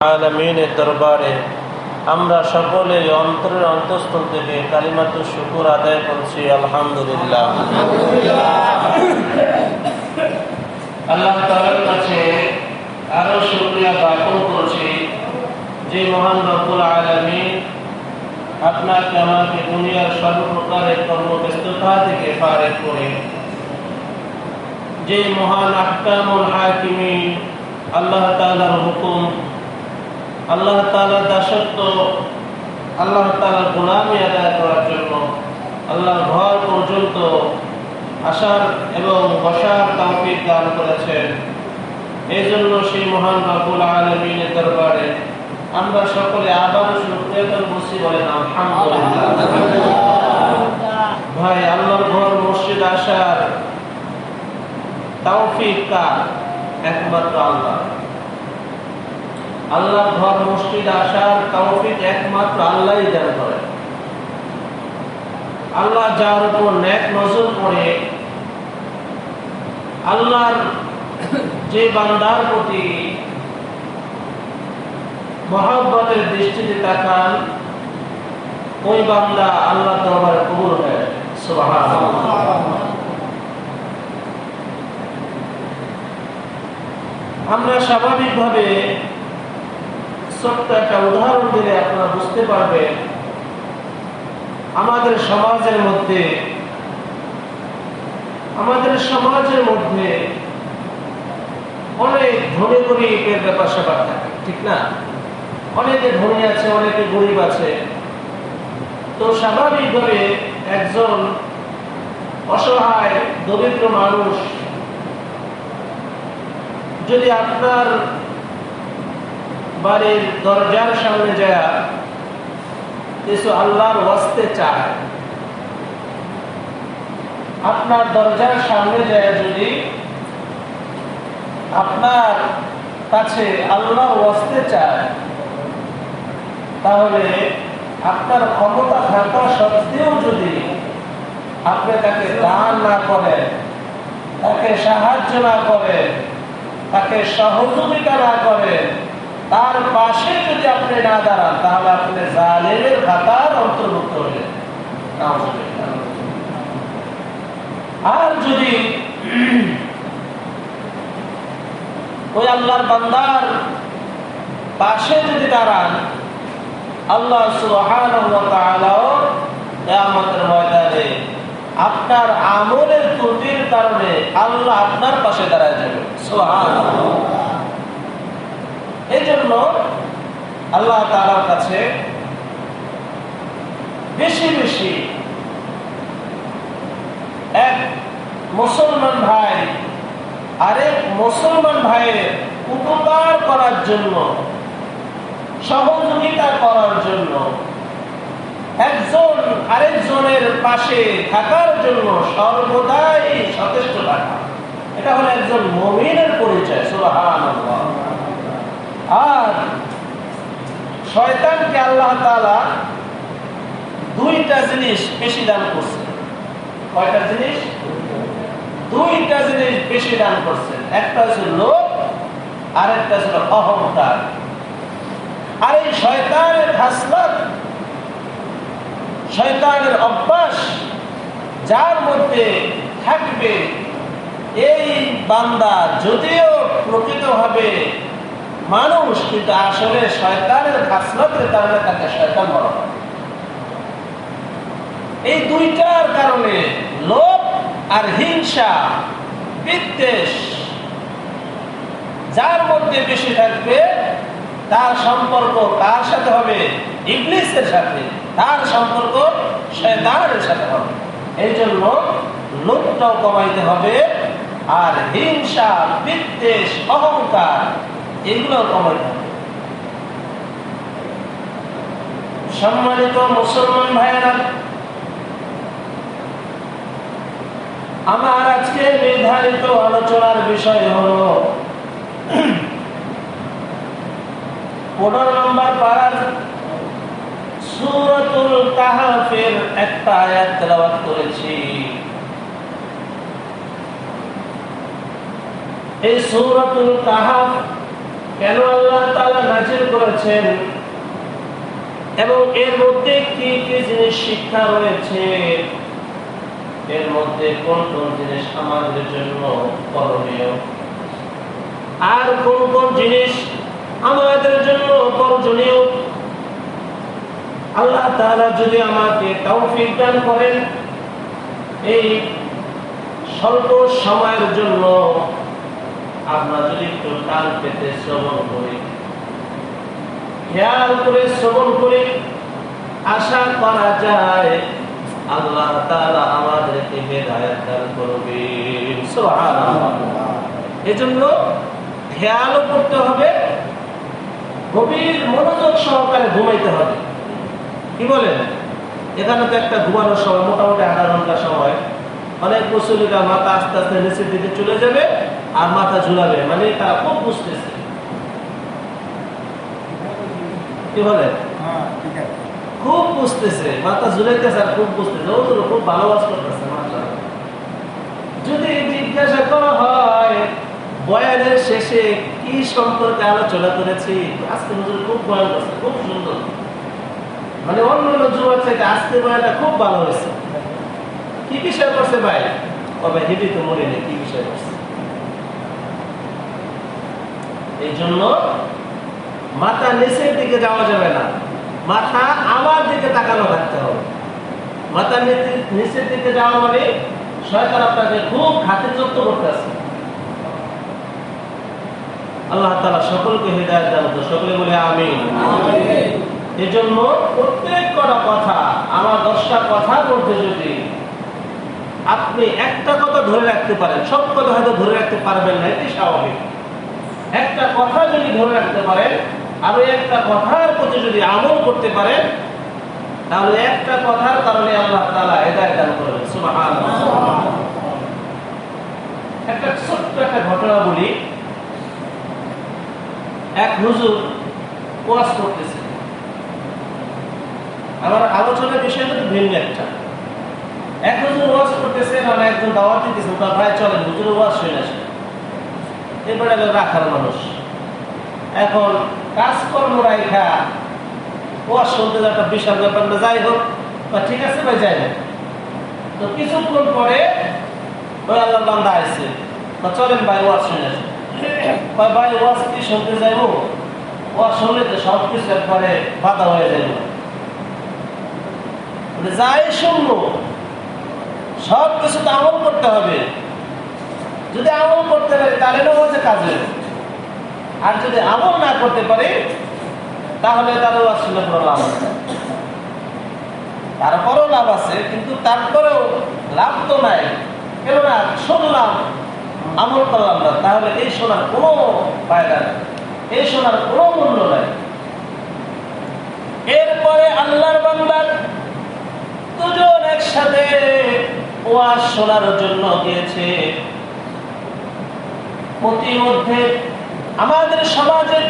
আলমিনের দরবারে আমরা সকলে অন্তরের অন্তঃস্থল থেকে কালিমাত শুকুর আদায় করছি, আলহামদুলিল্লাহ। আল্লাহ তাআলার কাছে আরও শুকরিয়া জ্ঞাপন করছি যে মহান রব্বুল আলামিন আপনাকে আমাকে দুনিয়ার সর্বপ্রকারের কর্মব্যস্ততা থেকে ফারেক করে। যে মহান আহকামুল হাকিমিন, আল্লাহ তাআলার হুকুম আল্লাহ তাআলার দাসত্ব, আল্লাহ তাআলার গোলামি আদায় করার জন্য আল্লাহর ঘর পর্যন্ত আসার এবং বসার তৌফিক দান করেছেন। এই জন্য সেই মহান রব্বুল আলামিনের দরবারে আমরা সকলে আবার শুকরিয়া বসি বলেন, আলহামদুলিল্লাহ। ভাই, আল্লাহর ঘর মসজিদ আসার তৌফিক কার? একমাত্র আল্লাহ। আল্লাহর ঘর মসজিদ আসার তৌফিক একমাত্র আল্লাহই দান করে। আল্লাহ যার উপর নেক নজর করে আল্লাহর যে বান্দার প্রতি মহাব্বতের দৃষ্টিতে তাকান, ওই বান্দা আল্লাহ দরবারে কবুল হয়। আমরা স্বাভাবিকভাবে ছোট্ট একটা উদাহরণ দিলে আপনারা বুঝতে পারবেন। আমাদের সমাজের মধ্যে, আমাদের সমাজের মধ্যে অনেক ধনী গরিবের ব্যাপার স্যাপার থাকে, ঠিক না? অনেকে ধনী আছে, অনেকে গরিব আছে। তো স্বাভাবিকভাবে একজন অসহায়, দরিদ্র মানুষ যদি আপনার বাড়ির দরজার সামনে যায় কিছু আল্লাহর ওয়াস্তে চায়। আপনার দরজার সামনে যায় যদি আপনার কাছে আল্লাহর ওয়াস্তে চায়, তাহলে আপনার ক্ষমতা থাকা সত্ত্বেও যদি আপনি তাকে দান না করেন, তাকে সাহায্য না করেন, তাকে সহযোগিতা না করেন তার পাশে যদি আপনি না দাঁড়ান, তাহলে আপনি জালেমের খাতার অন্তর্ভুক্ত হলেন। আর যদি ওই আল্লাহর বান্দার পাশে যদি দাঁড়ান, আল্লাহ সুহানের ময়দানে আপনার আমলের ত্রুটির কারণে আল্লাহ আপনার পাশে দাঁড়ায় যাবে। সোহান এই জন্য আল্লাহ তালার কাছে বেশি বেশি এক মুসলমান ভাই, আরেক মুসলমান ভাইয়ের উপকার করার জন্য, সহযোগিতা করার জন্য, একজন আরেকজনের পাশে থাকার জন্য সর্বদাই সচেষ্ট থাকা। এটা হলো একজন মমিনের পরিচয় সুরাহান আর শয়তানকে আল্লাহ তালা দুইটা জিনিস বেশি দান করছে কয়টা জিনিস? দুইটা জিনিস বেশি দান করছেন। একটা হচ্ছে লোক আর একটা ছিল অহংকার। আর এই শয়তানের হাসলাত শয়তানের অভ্যাস, যার মধ্যে থাকবে এই বান্দা যদিও প্রকৃতভাবে মানুষ কিন্তু আসলে শয়তানের খাসলতের কারণে তাকে শয়তান বলা এই দুইটার কারণে লোভ আর হিংসা, বিদ্বেষ, যার মধ্যে বেশি থাকবে, তার সম্পর্ক কার সাথে হবে? ইংলিশের সাথে। তার সম্পর্ক শয়তানের সাথে হবে। এই জন্য লোকটাও কমাইতে হবে আর হিংসা, বিদ্বেষ, অহংকার এগুলো হবে সম্মানিত মুসলমান ভাইয়েরা, আমার আজকে নির্ধারিত আলোচনার বিষয় হল পনেরো নম্বর পাড়ার সুরতুল কাহাফের একটা আয়াত তেলাওয়াত করেছি। এই সৌরতুল কাহাফ কেন আল্লাহ তাআলা নাজিল করেছেন? এবং এর মধ্যে কি কি জিনিস শিক্ষা রয়েছে? এর মধ্যে কোন কোন জিনিস আমাদের জন্য করণীয়? আর কোন কোন জিনিস আমাদের জন্য বর্জনীয় আল্লাহ তাআলা যদি আমাকে তৌফিক দান করেন, এই স্বল্প সময়ের জন্য আমরা যদি একটু কাল পেতে শ্রবণ করি। খেয়াল করে শ্রবণ করে। আশা করা যায় আল্লাহ তাআলা আমাদেরকে হেদায়েত দান সুবহানাল্লাহ। এজন্য খেয়ালও করতে হবে, গভীর মনোযোগ সহকারে ঘুমাইতে হবে। কি বলেন? এখানে তো একটা ঘুমানোর সময়, মোটামুটি আধা ঘণ্টা সময়। অনেক মুসলিরা মাথা আস্তে আস্তে নিচের দিকে চলে যাবে। আর মাথা ঝুলাবে মানে তারা খুব বুঝতেছে। কি বলেন খুব বুঝতেছে মাথা ঝুলাইতেছে আর খুব বুঝতেছে। ও তো খুব ভালো কাজ করতেছে। যদি জিজ্ঞাসা করা হয় বয়ানের শেষে কি সম্পর্কে আলোচনা করেছি? আজকে হুজুর খুব বয়ান করছে খুব সুন্দর। মানে অন্য অন্য যুবক থেকে আজকে বয়ানটা খুব ভালো হয়েছে। কি বিষয় করছে ভাই? তবে হেবি তো মনে নেই কি বিষয় করছে? এই জন্য মাথা নিচের দিকে যাওয়া যাবে না। মাথা আমার দিকে তাকানো থাকতে হবে। মাথা নিচের দিকে যাওয়া মানে শয়তান আপনাকে খুব খাতে যত্ন করতে আছে আল্লাহ তালা সকলকে হৃদয় দান। সকলে বলে আমি এই জন্য প্রত্যেক কটা কথা আমার দশটা কথার মধ্যে যদি আপনি একটা কথা ধরে রাখতে পারেন সব কথা হয়তো ধরে রাখতে পারবেন না এটি স্বাভাবিক। একটা কথা যদি ধরে রাখতে পারেন, আর ওই একটা কথার প্রতি যদি আমল করতে পারেন, তাহলে একটা কথার কারণে আল্লাহ তাআলা হেদায়েত দান করবেন। একটা ছোট্ট একটা ঘটনা বলি। এক হুজুর ওয়াজ করতেছে। আমার আলোচনার বিষয়টা ভিন্ন একটা। এক হুজুর ওয়াজ করতেছে মানে একজন দাওয়াত দিতেছে তার ভাই চলেন হুজুর ওয়াজ শুনে আসেন। এরপরে রাখার মানুষ। এখন কাজকর্ম রাইখা, ওয়াজ শুনতে একটা বিশাল ব্যাপার না, যাই হোক, বা ঠিক আছে ভাই, যাই তো কিছুক্ষণ পরে আসছে বা চলেন ভাই, ওয়াজ শুনে কয়, ভাই, ওয়াজ কি শুনতে যাইব? ওয়াজ শুনলে তো সব কিছু একবারে বাধা হয়ে যাইব। যাই শুনব সব কিছু তো আমল করতে হবে। যদি আমল করতে পারি, তাহলে না হচ্ছে কাজে আর যদি আমল না করতে পারি, তাহলে তারও আসলে কোনো লাভ আছে। তারপরেও লাভ আছে, কিন্তু তারপরেও লাভ তো নাই। কেননা শুনলাম, আমল করলাম না, তাহলে এই শোনার কোনো ফায়দা নেই। এই শোনার কোনো মূল্য নাই। এরপরে আল্লাহর বাংলার দুজন একসাথে ওয়াজ শোনার জন্য গিয়েছে। প্রতিমধ্যে আমাদের সমাজে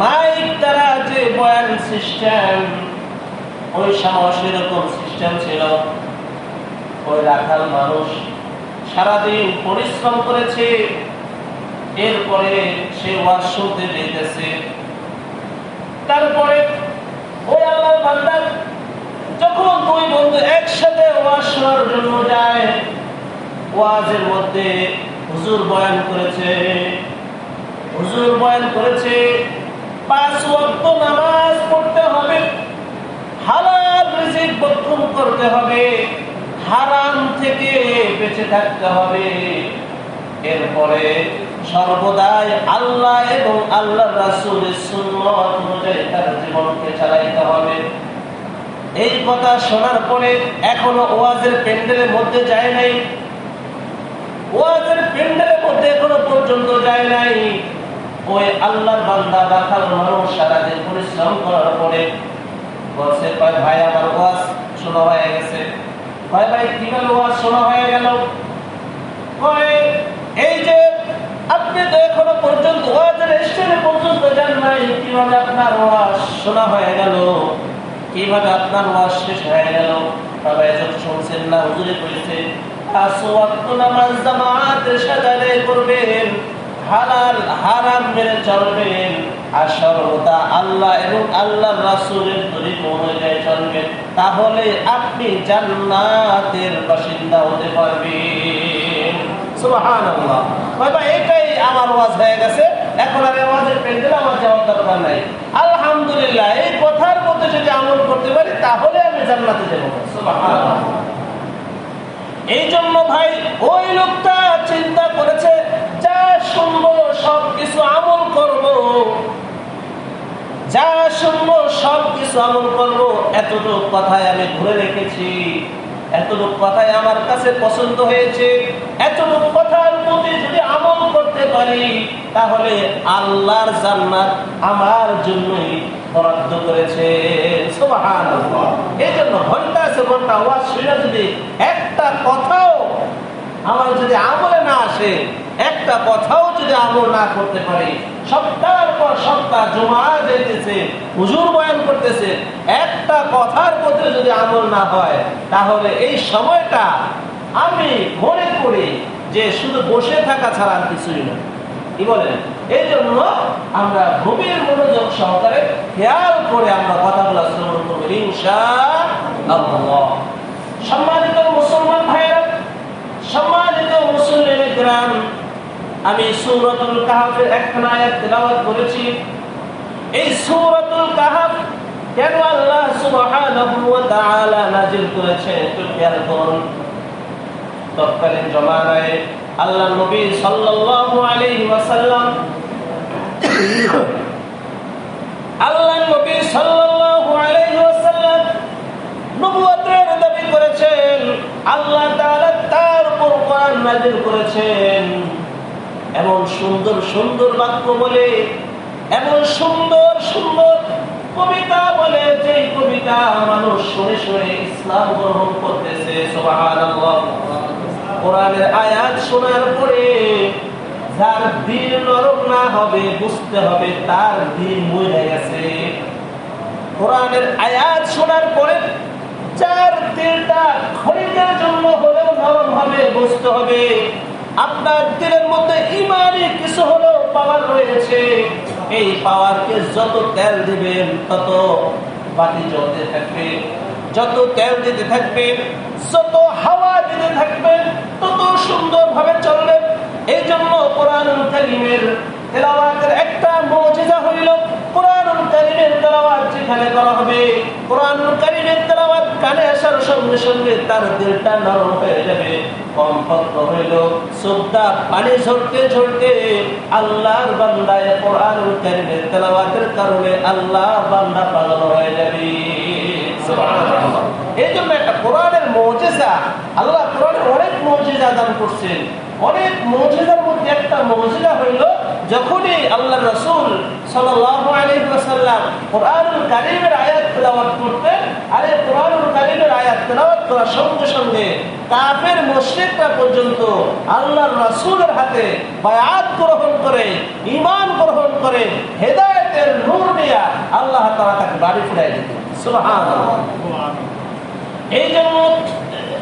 মাইক দ্বারা যে বয়ান সিস্টেম, ওই সময় সেরকম সিস্টেম ছিল। ওই রাখাল মানুষ সারাদিন পরিশ্রম করেছে, এরপরে সে ওয়াজ যেতেছে। তারপরে ওই আল্লাহ বান্দার যখন দুই বন্ধু একসাথে ওয়াজ জন্য যায়, ওয়াজের মধ্যে হুজুর বয়ান করেছে। হুজুর বয়ান করেছে, পাঁচ ওয়াক্ত নামাজ পড়তে হবে, হালাল রিজিক বক্ষণ করতে হবে, হারাম থেকে বেঁচে থাকতে হবে। এরপরে সর্বদাই আল্লাহ এবং আল্লাহ রাসূলের সুন্নাত অনুযায়ী তার জীবনকে চালাইতে হবে। এই কথা শোনার পরে এখনও ওয়াজের প্যান্ডেলের মধ্যে যায় নাই। ওয়াজের প্যান্ডেলের মধ্যে এখনও পর্যন্ত যায় নাই। ওই আল্লাহর বান্দা রাখাল মানুষ সারাদিন পরিশ্রম করার পরে বলছে ভাই, আমার ওয়াজ শোনা হয়ে গেছে। কয় ভাই, কীভাবে ওয়াজ শোনা হয়ে গেল? এই যে আপনি তো এখনও পর্যন্ত ওয়াজের স্টেজে পর্যন্ত যান নাই, কীভাবে আপনার ওয়াজ শোনা হয়ে গেল? কীভাবে আপনার ওয়াজ শেষ হয়ে গেল? তবে এসব শুনছেন না, হুজুরে কইছে পাঁচ ওয়াক্ত নামাজ করবেন হালাল হারাম চলবেন আর সর্বদা আল্লাহ এবং আল্লাহ রাসূলের অনুযায়ী চলবেন তাহলে আপনি জান্নাতের বাসিন্দা হতে পারবেন এটাই আমার ওয়াজ হয়ে গেছে এখন আর ওয়াজের প্যান্ডেল আমার যাওয়ার দরকার নাই আলহামদুলিল্লাহ এই কথার মধ্যে যদি আমল করতে পারি তাহলে আমি জান্নাতে যাব। এই জন্য ভাই ওই লোকটা চিন্তা করেছে, যা শুনব সব কিছু আমল করব। যা শুনব সব কিছু আমল করব, এতটুকু কথায় আমি ঘুরে রেখেছি। এতটুকু কথাই আমার কাছে পছন্দ হয়েছে। এতটুকু কথার প্রতি যদি আমল করতে পারি, তাহলে আল্লাহর জান্নাত আমার জন্যই বরাদ্দ করেছে। এই জন্য ঘণ্টা আছে ঘণ্টা ওয়াজ শুনে যদি একটা কথাও আমার যদি আমলে না আসে, একটা কথাও যদি আমল না করতে পারি, সপ্তাহের পর সপ্তাহ জমা যেতেছে হুজুর বয়ান করতেছে, একটা কথার মধ্যে যদি আমল না হয়, তাহলে এই সময়টা আমি মনে করি যে শুধু বসে থাকা ছাড়া আর কিছুই না। কি বলেন? এই জন্য আমরা গভীর মনোযোগ সহকারে খেয়াল করে আমরা কথাগুলো শ্রবণ করব সম্মানিত মুসলমান ভাইয়েরা, সম্মানিত মুসলিম গ্রাম, আমি সূরাতুল কাহাফের একখানা আয়াত করেছি। এই সূরাতুল কাহাফ কেন আল্লাহ সুবহানাহু ওয়া তাআলা নাযিল একটু খেয়াল করুন। তৎকালীন জমানায় আল্লাহ নবী সাল্লাল্লাহু আলাইহি ওয়াসাল্লাম বাক্য বলে, এমন সুন্দর সুন্দর কবিতা বলে যে কবিতা মানুষ শুনে শুনে ইসলাম গ্রহণ করতেছে, সুবহানাল্লাহ। কোরআনের আয়াত শোনার পরে যার দিল নরম না হবে, বুঝতে হবে তার দিল মরে গেছে। কোরআনের আয়াত শোনার পরে যার দিলটা খরিদের জন্য হলেও নরম হবে, বুঝতে হবে। আপনার দিলের মধ্যে ইমানি কিছু হলেও পাওয়ার রয়েছে। এই পাওয়ারকে যত তেল দিবেন, তত বাতি জ্বলতে থাকবে। যত তেল দিতে থাকবেন যত হাওয়া দিতে থাকবেন তত সুন্দর ভাবে চলবেন এই জন্য কোরআনুল তেলাওয়াতের একটা হইল, কোরআনুল তেলাওয়াত যেখানে করা হবে। কোরআনুল তেলাওয়াত কানে আসার সঙ্গে সঙ্গে তার দিলটা নরম হয়ে যাবে। কমপক্ত হইল সুদ্দা পানি ঝরতে ঝরতে আল্লাহর বান্দায় কোরআনুল কারিমের তেলাওয়াতের কারণে আল্লাহ বান্দা পাগল হয়ে যাবে। একটা কোরআনের মৌজেজা। আল্লাহ কোরআনের অনেক মৌজেজা দান করছেন। অনেক মৌজেজার মধ্যে একটা মৌজেজা হইল, যখনই আল্লাহ রসুল ওয়াসাল্লাম কোরআনুল কারীমের আয়াত তেলাওয়াত করতেন, আর কোরআনুল কারীমের আয়াত তেলাওয়াত করার সঙ্গে সঙ্গে কাফের মুশরিকরা পর্যন্ত আল্লাহর রাসূলের হাতে বায়াত গ্রহণ করে, ঈমান গ্রহণ করে, হেদায়েতের নূর নিয়ে আল্লাহ তাআলা তাকে বাড়ি ফিরাই দিতেন। সুবহানাল্লাহ। এই জন্য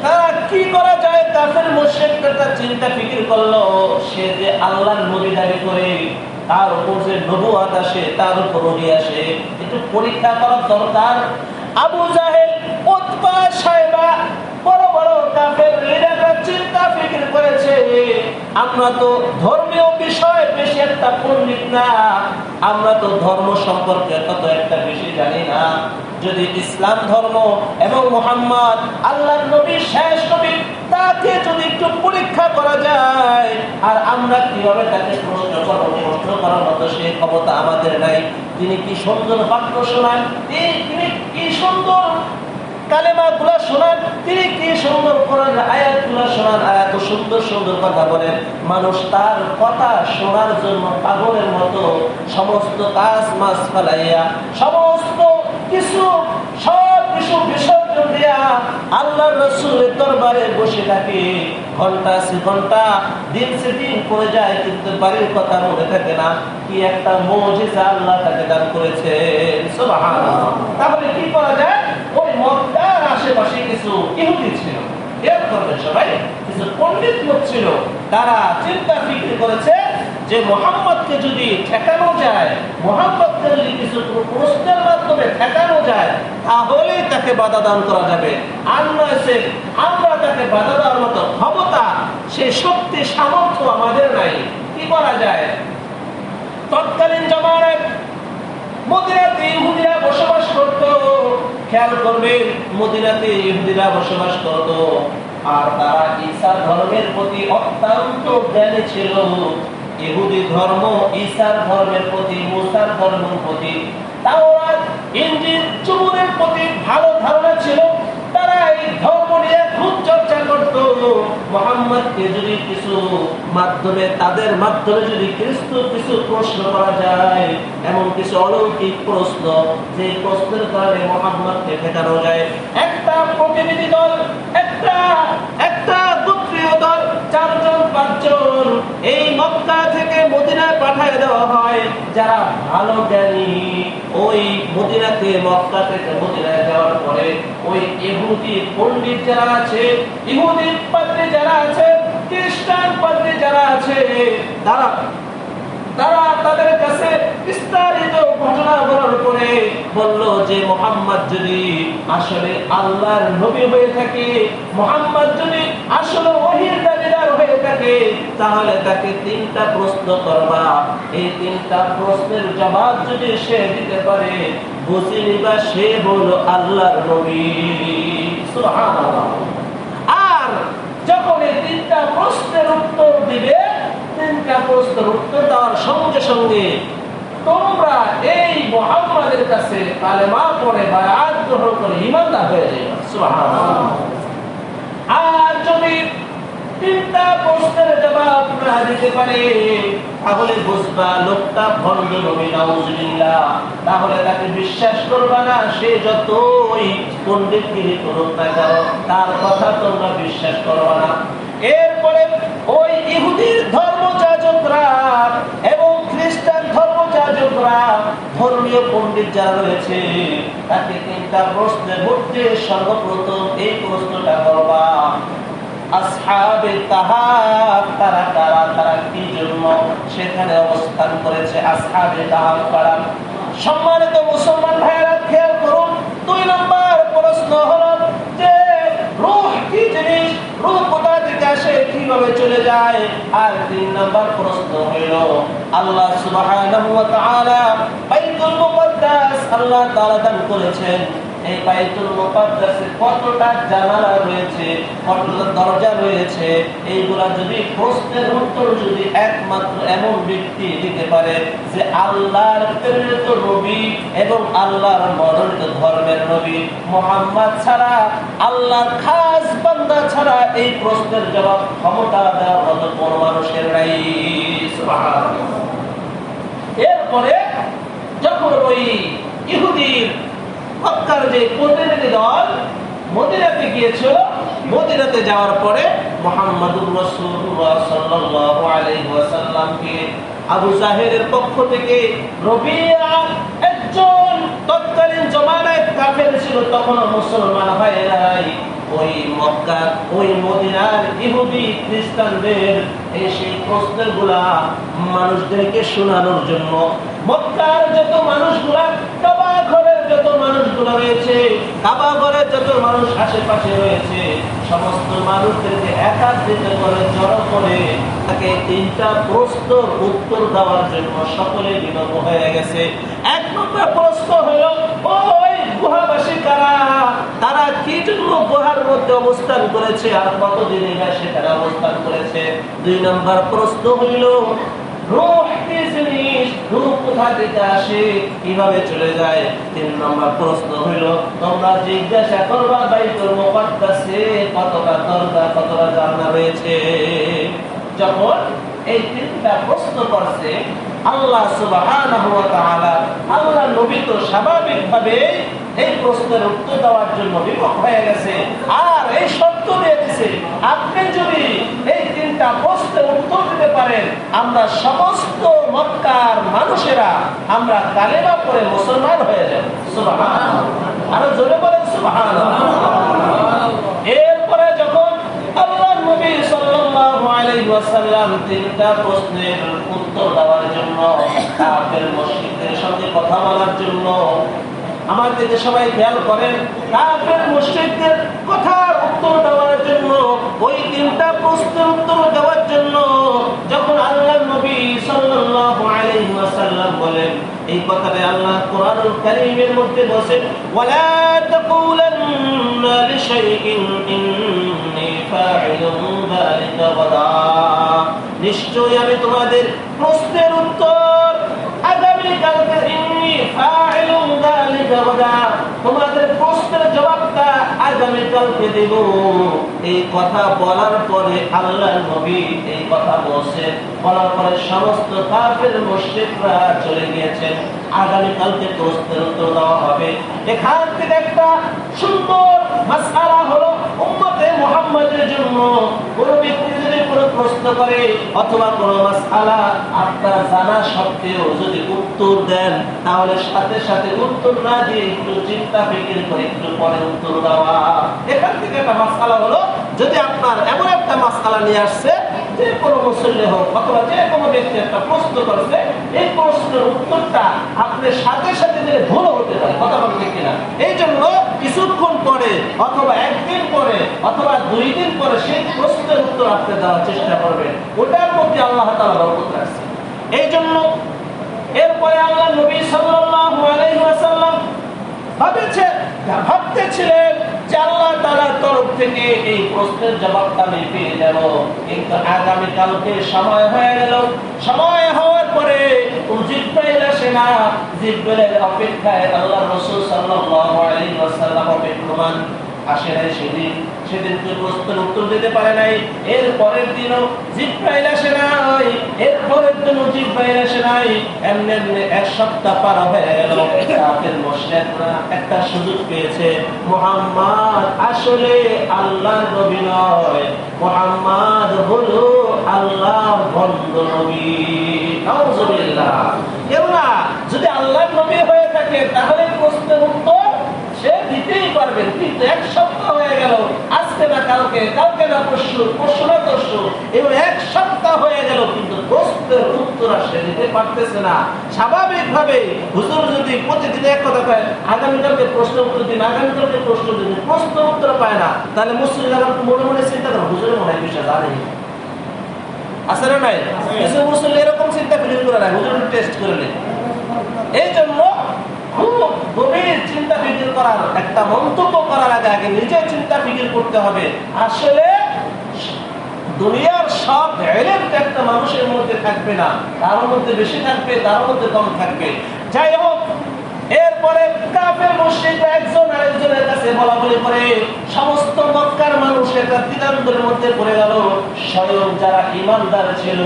তারা কি করা যায়? কাফের মুশরিকরা চিন্তা ফিকির করল, সে যে আল্লাহর নবী দাবি করে, তার উপর যে নবুয়াত আসে, তার উপর ওহি আসে, একটু পরীক্ষা করার দরকার? আবু জাহেল, উতবা সাহেবা, বড় বড় কাফের লিডাররা চিন্তা ফিকির করেছে। আমরা তো ধর্মীয় বিষয় বেশি একটা পণ্ডিত না। আমরা তো ধর্ম সম্পর্কে তত একটা বেশি জানি না। যদি ইসলাম ধর্ম এবং মোহাম্মদ আল্লাহ নবী শেষ নবী তাকে যদি একটু পরীক্ষা করা যায়, আর আমরা কীভাবে তাকে প্রশ্ন করব, প্রশ্ন করার মতো সেই ক্ষমতা আমাদের নাই। তিনি কি সুন্দর বাক্য শোনান? তিনি কি সুন্দর কালেমা গুলা শোনান, তিনি কি সুন্দর করেন আয়াতগুলা শোনান? আয়াত সুন্দর সুন্দর কথা বলেন। মানুষ তার কথা শোনার জন্য পাগলের মতো সমস্ত কাজ মাছ ফেলাইয়া, সমস্ত কিছু, সব কিছু বিসর্জন দিয়া আল্লাহ রসুলের দরবারে বসে থাকে। ঘণ্টা সে ঘণ্টা, দিন সে দিন যায়, কিন্তু বাড়ির কথা মনে থাকে না। কি একটা মৌজিজা আল্লাহ তাকে দান করেছে তাহলে কি করা যায়? মক্কার আশেপাশে কিছু ইহুদি ছিল। এর করবে সবাই কিছু পণ্ডিত লোক ছিল। তারা চিন্তা ফিক্রি করেছে যে মোহাম্মদকে যদি ঠেকানো যায়, মোহাম্মদকে যদি কিছু প্রশ্নের মাধ্যমে ঠেকানো যায় তাহলে তাকে বাধা দান করা যাবে। আর সে আমরা তাকে বাধা দেওয়ার মতো ক্ষমতা, সে শক্তি, সামর্থ্য আমাদের নাই। কি করা যায়? তৎকালীন জমানায় মদিনাতে ইহুদিরা বসবাস করত খেয়াল করবেন মদিনাতে ইহুদিরা বসবাস করত। আর তারা ঈসা ধর্মের প্রতি অত্যন্ত জ্ঞানী ছিল। ইহুদি ধর্ম ঈসার ধর্মের প্রতি মুসার ধর্মের প্রতি তাও ইঞ্জিন চুমুরের প্রতি ভালো ধারণা ছিল তারা এই ধর্ম নিয়ে খুব চর্চা করত মোহাম্মদকে যদি কিছু মাধ্যমে, তাদের মাধ্যমে যদি খ্রিস্ট কিছু প্রশ্ন করা যায়, এমন কিছু অলৌকিক প্রশ্ন যে প্রশ্নের কারণে মোহাম্মদকে ঠেকানো যায়। একটা প্রতিনিধি দল, একটা একটা গোত্রীয় দল, চারজন, পাঁচজন এই মক্কা থেকে মদিনায় পাঠায় দেওয়া হয়। যারা ভালো জ্ঞানী, ওই মদিনাতে, মক্কা থেকে মদিনায় যাওয়ার পরে ওই ইহুদি পণ্ডিত যারা আছে, ইহুদি পাদ্রী যারা আছে খ্রিস্টান পাদ্রী যারা আছে, তারা তারা তাদের কাছে বিস্তারিত ঘটনা বলার পরে বলল যে মোহাম্মদ যদি আসলে আল্লাহর নবী হয়ে থাকে, মোহাম্মদ যদি আসলে ওহির দাবিদার হয়ে থাকে, তাহলে তাকে তিনটা প্রশ্ন করবা। এই তিনটা প্রশ্নের জবাব যদি সে দিতে পারে, বুঝে নিবা সে হলো আল্লাহর নবী। সুবহানাল্লাহ। আর যখন এই তিনটা প্রশ্নের উত্তর দিবে, তিনটা প্রশ্নের উত্তর দেওয়ার সঙ্গে সঙ্গে তোমরা এই মোহাম্মদের কাছে বা গ্রহণ করে ইমানদার হয়ে যাবে আর যদি তিনটা প্রশ্নের জবাব না দিতে পারে, তাহলে বুঝবা লোকটা তাহলে তাকে বিশ্বাস করবা না, সে যতই পণ্ডিতগিরি করুক না কেন, তার কথা তোমরা বিশ্বাস করবা না। এরপরে ওই ইহুদির ধর্মযাজকরা এবং খ্রিস্টান ধর্মযাজকরা ধর্মীয় পণ্ডিত যারা রয়েছে, তাকে তিনটা প্রশ্নের মধ্যে সর্বপ্রথম এই প্রশ্নটা করবা তারা তারা কি সেখানে অবস্থান করেছে? সম্মানিত মুসলমান খেয়াল করুন, দুই নম্বর প্রশ্ন যে রূহ কি জিনিস? রূহ কোথা থেকে আসে কীভাবে চলে যায়? আর তিন নম্বর প্রশ্ন হইল, আল্লাহ সুবহানাহু ওয়া তাআলা বাইতুল মুকদ্দাস আল্লাহ তাআলা দান করেছেন। এই বাইতুল মুকদ্দাসে কতটা জানালা রয়েছে কতটা দরজা রয়েছে এইগুলা যদি প্রশ্নের উত্তর যদি একমাত্র এমন ব্যক্তি দিতে পারে যে আল্লাহর প্রেরিত নবী এবং আল্লাহর মনোনীত ধর্মের নবী মোহাম্মদ ছাড়া আল্লাহর খাস বান্দা ছাড়া এই প্রশ্নের জবাব ক্ষমতা দেওয়ার মতো কোন মানুষের নাই সুবহানাল্লাহ। এরপরে যখন ওই ইহুদির মক্কার যে প্রতিনিধি দল মদিনাতে গিয়েছিল। মদিনাতে যাওয়ার পরে মোহাম্মদুর সাল্লাল্লাহু আলাইহি ওয়াসাল্লামকে আবু জাহেরের পক্ষ থেকে রবিয়া একজন তৎকালীন জমানায় কাফের ছিল মুসলমান হয় নাই। ওই মক্কা ওই মদিনার ইহুদি খ্রিস্টানদের প্রশ্নেরগুলা মানুষদেরকে শোনানোর জন্য মক্কার যত মানুষগুলা মানুষগুলো রয়েছে, কাবা ঘরের যত মানুষ আশেপাশে রয়েছে, সমস্ত মানুষদেরকে করে, জড়ো করে তাকে তিনটা প্রশ্ন উত্তর দেওয়ার জন্য সকলে বিনম্র হয়ে গেছে। এক নম্বর প্রশ্ন হলো, ওই গুহাবাসী তারা কি জন্য গুহার মধ্যে অবস্থান করেছে আর কতদিন এরা সেখানে অবস্থান করেছে? দুই নম্বর প্রশ্ন হইল, রূহ কি জিনিস রূহ কোথা থেকে আসে, কীভাবে চলে যায়? তিন নম্বর প্রশ্ন হইল, তোমরা জিজ্ঞাসা করবা, বাইতুল মুকদ্দাসে কতটা দরজা, কতটা জানা রয়েছে? যখন এই তিনটা প্রশ্ন করছে এই প্রশ্নের উত্তর দেওয়ার জন্য বিমুখ হয়ে গেছে। আর এই শর্ত দিয়ে দিছে আপনি যদি এই তিনটা প্রশ্নের উত্তর দিতে পারেন, আমরা সমস্ত মক্কার মানুষেরা আমরা কালেমা পড়ে মুসলমান হয়ে যাব। আরও জোরে বলেন, সুবহানাল্লাহ। এরপরে যখন আল্লাহ নবী সাল্লাল্লাহু আলাইহি ওয়াসাল্লাম তিনটা প্রশ্নের উত্তর দেওয়ার জন্য কাফের, মুশরিকদের সঙ্গে কথা বলার জন্য আমার সবাই খেয়াল করেন, কাফের মুশরিকদের কথা উত্তর দেওয়ার জন্য, ওই তিনটা প্রশ্নের উত্তর দেওয়ার জন্য যখন আল্লাহ নবী সাল্লাল্লাহু আলাইহি ওয়াসাল্লাম বলেন, এই কথাটা আল্লাহ কোরআনুল কারীমের মধ্যে বলেন ওয়ালা তাকুলান্না লিশাইইন, ইন্নী ফাইলুন যালিকা গাদা নিশ্চয়ই আমি তোমাদের প্রশ্নের উত্তর আল্লাহ নবী এই কথা বলছেন। বলার পরে সমস্ত কাফের মুশরিকরা চলে গিয়েছেন। আগামী কালকে প্রশ্নের উত্তর দেওয়া হবে। এখান থেকে একটা সুন্দর মাসআলা হলো যদি আপনার এমন একটা মাসআলা নিয়ে আসছে, যে কোনো মুসল্লি হোক অথবা যে কোনো ব্যক্তি একটা প্রশ্ন করছে, এই প্রশ্নের উত্তরটা আপনার সাথে সাথে দিলে ভুল হতে পারে, কথা বলতে কিনা? এই জন্য কিছুক্ষণ পরে, অথবা একদিন পরে, অথবা দুই দিন পরে সেই প্রশ্নের উত্তর আপনি দেওয়ার চেষ্টা করবেন। ওটার মধ্যে আল্লাহ তালা বরকত রাখছে এই জন্য এরপরে আল্লাহ নবী সাল্লাল্লাহু আলাইহি ওয়াসাল্লাম ভাবতেছিলেন যে আল্লাহ তরফ থেকে এই প্রশ্নের জবাবটা আমি পেয়ে যাব। কিন্তু আগামী সময় হয়ে গেল। সময় আসে না জিব্রাইলের অপেক্ষায় আল্লাহ রাসূল সাল্লাল্লাহু আলাইহি ওয়াসাল্লাম অপেক্ষমান। আসে সেদিন সেদিন তো প্রশ্নের উত্তর দিতে পারে নাই। এর পরের দিনও জিব্রাইল আসে নাই। এর পরের দিনও জিব্রাইল আসে নাই। এমনি এমনি এক সপ্তাহ পার হয়ে গেল। কাফের মুশরিকরা একটা সুযোগ পেয়েছে। মুহাম্মদ আসলে আল্লাহর নবী নয়। মুহাম্মদ হলো আল্লাহর বন্ধ নবী। নাউজুবিল্লাহ। কেননা, যদি আল্লাহর নবী হয়ে থাকে, তাহলে প্রশ্নের পারবেন কিন্তু এক সপ্তাহ হয়ে গেল। আজকে না কালকে কালকে না পরশু পরশু না তরশু এবং এক সপ্তাহ হয়ে গেল কিন্তু উত্তর আর সে দিতে পারতেছে না। স্বাভাবিক ভাবে হুজুর যদি প্রতিদিন এক কথা পায় আগামীকালকে প্রশ্ন উত্তর দিন আগামীকালকে প্রশ্ন দিন। প্রশ্ন উত্তর পায় না। তাহলে মুসলিম মনে মনে চিন্তা করে হুজুরের মনে হয় বিষয় না। নাই? কিছু মুসলিম এরকম চিন্তা ফিলিং করে না হুজুর টেস্ট করে নেই। এই জন্য ফিকির করার, একটা মন্তব্য করার আগে আগে নিজে চিন্তা ফিকির করতে হবে। আসলে দুনিয়ার সব এলেমটা একটা মানুষের মধ্যে থাকবে না। তার মধ্যে বেশি থাকবে, তার মধ্যে কম থাকবে। যাই হোক, এরপরে কাফের মুশরিকরা একজন আরেকজনের কাছে বলা বলি করে, সমস্ত মক্কার মানুষ একটা দ্বিধান্তরের মধ্যে পড়ে গেল। স্বয়ং যারা ইমানদার ছিল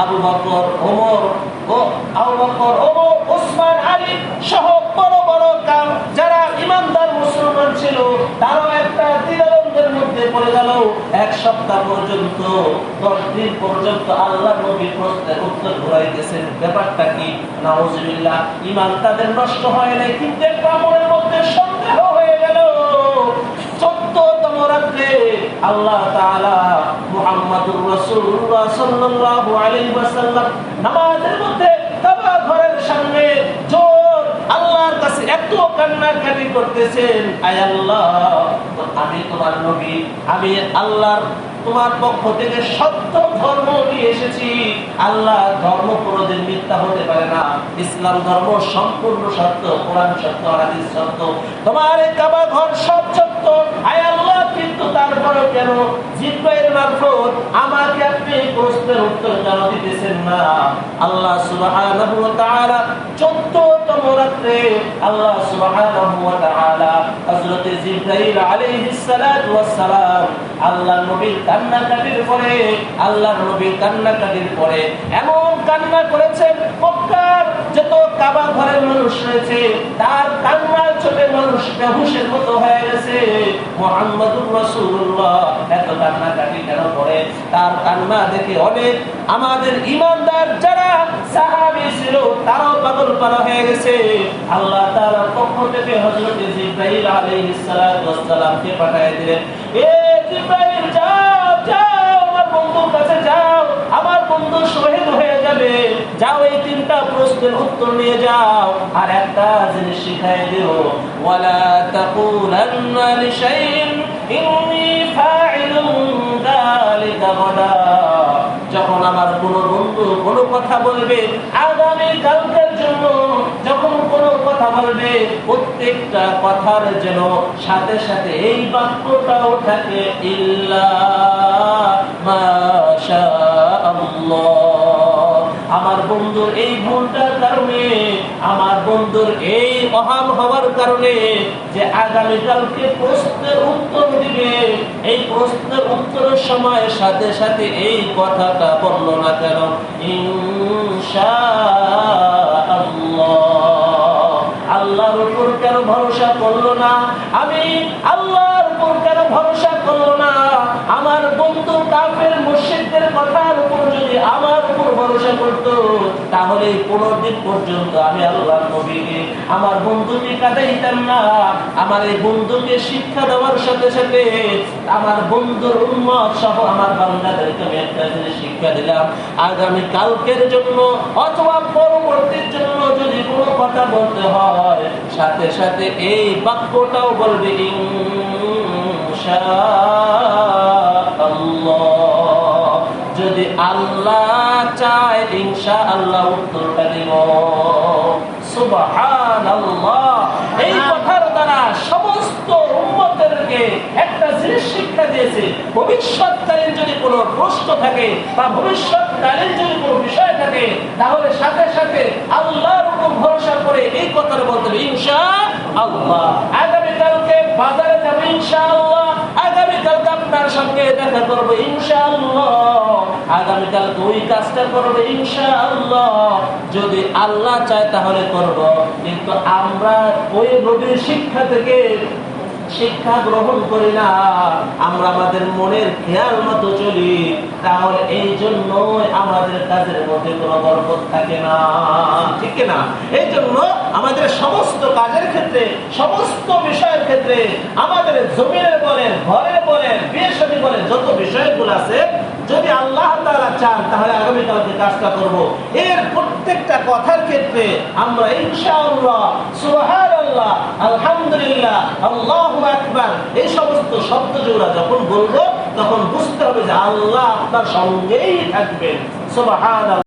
আবু বকর, ওমর ও আবু বকর ওমর ওসমান আলী সহ বড় বড় কাম, যারা ইমানদার মুসলমান ছিল, তারাও একটা দ্বিধাদ্বন্দ্বের মধ্যে পড়ে গেল। এক সপ্তাহ পর্যন্ত, দশ দিন পর্যন্ত আল্লাহ নবী প্রশ্নের উত্তর ঘুরাইতেছেন। ব্যাপারটা কি? নাউজুবিল্লাহ, ইমান তাদের নষ্ট হয় নাই, কিন্তু একটা মনের মধ্যে সন্দেহ হয়ে রাত্রে আল্লাহ মুহাম্মাদুর রাসূলুল্লাহ সাল্লাল্লাহু আলাইহি ওয়াসাল্লাম নামাজের মধ্যে কাবা ঘরের সামনে জোর আল্লাহর কাছে এত কান্নাকাটি করতেছেন, আয় আল্লাহ আমি তোমার নবী, আমি আল্লাহর তোমার পক্ষ থেকে সত্য ধর্ম নিয়ে এসেছি। আল্লাহ ধর্ম কোনোদিন মিথ্যা হতে পারে না। ইসলাম ধর্ম সম্পূর্ণ সত্য, কোরআন সত্য, হাদিস সত্য। তোমার এই কাবা ঘর সব আয় আল্লাহ, কিন্তু তারপরে কেন আপনি প্রশ্নের উত্তর কেন না? আল্লাহ সুবহানাহু ওয়া তাআলা 14তম রাত্রে আল্লাহ সুবহানাহু ওয়া তাআলা হযরত জিব্রাইল আলাইহিস ওয়াস সালাম আল্লাহ নবীর কান্নাকাটির পরে আল্লাহ নবীর কান্নাকাটির পরে এমন কান্না করেছেন, মক্কার যত কাবা ঘরের মানুষ রয়েছে, তার মানুষ বেহুশের মতো হয়ে গেছে। রাসূলুল্লাহ, এত কান্নাকাটি কেন করে? তার কান্না দেখে অনেক আমাদের ইমানদার যারা সাহাবী ছিল, তারাও পাগল পারা হয়ে গেছে। আল্লাহ তাআলার পক্ষ থেকে হযরত জিবরাইল আলাইহিস সালামকে পাঠিয়ে দিলেন। এ জিবরাইল, যাও যাও, আমার বন্ধুর কাছে বন্ধু শহীদ হয়ে যাবে। যাও, এই তিনটা প্রশ্নের উত্তর নিয়ে যাও আর একটা জিনিস শিখাই দিও। ওয়ালা তাকুলান্না লিশাইইন, ইন্নী ফাইলুন যালিকা গাদা। যখন আমার কোন বন্ধু কোন কথা বলবে, আগামী কালকের জন্য যখন বলবে প্রত্যেকটা কথার যেন সাথে সাথে এই বাক্যটাও থাকে, ইল্লা আমার বন্ধুর এই ভুলটার কারণে, আমার বন্ধুর এই হওয়ার কারণে যে আগামীকালকে প্রশ্নের উত্তর দিবে, এই প্রশ্নের উত্তরের সময় সাথে সাথে এই কথাটা বলল না কেন? ইনশা আল্লাহর উপর কেন ভরসা করল না। আমি আল্লাহর উপর কেন ভরসা করল না? আমার বন্ধু কাফের মুর্শিদদের কথার উপর যদি আমার উপর ভরসা করত, তাহলে কোনদিন পর্যন্ত আমি আল্লাহ নবীকে, আমার বন্ধুকে কাটাইতাম না। আমার এই বন্ধুকে শিক্ষা দেওয়ার সাথে সাথে আমার বন্ধুর উন্মত সহ আমার বান্দাদেরকে আমি একটা জিনিস শিক্ষা দিলাম। আগামী কালকের জন্য অথবা পরবর্তীর জন্য যদি কোনো কথা বলতে হয়, সাথে সাথে এই বাক্যটাও বলবে যদি আল্লাহ চায় ইনশা আল্লাহ উত্তরটা দিব। সুবাহ এই কথার দ্বারা সমস্ত উম্মতদেরকে একটা শিক্ষা দিয়েছে ভবিষ্যৎকালীন যদি কোনো প্রশ্ন থাকে বা ভবিষ্যৎকালীন যদি কোনো বিষয় থাকে, তাহলে সাথে সাথে আল্লাহর উপর ভরসা করে এই বলতে ইনশা আল্লাহ আগামীকালকে বাজারে যাবে ইনশাআল্লাহ। আগামীকালকে আপনার সঙ্গে দেখা করব ইনশাআল্লাহ। আগামীকাল ওই কাজটা করব যদি আল্লাহ চায় তাহলে করব। কিন্তু আমরা ওই নবীর শিক্ষা থেকে শিক্ষা গ্রহণ করি না আমরা আমাদের মনের খেয়াল মতো চলি। তাহলে এই জন্য আমাদের কাজের মধ্যে কোনো বরকত থাকে না। ঠিক না এই জন্য আমাদের সমস্ত কাজের ক্ষেত্রে, সমস্ত বিষয়ের ক্ষেত্রে আমাদের জমিনের বলেন, ঘরের বলেন বিয়ে বলেন, যত বিষয়গুলো আছে, যদি আল্লাহ তারা চান, তাহলে আগামীকালকে কাজটা করব। এর প্রত্যেকটা কথার ক্ষেত্রে আমরা ইনশাআল্লাহ আলহামদুলিল্লাহ, আল্লাহ আকবার, এই সমস্ত শব্দ জোড়া যখন বলব, তখন বুঝতে হবে যে আল্লাহ আপনার সঙ্গেই থাকবেন। সুবহানাল্লাহ।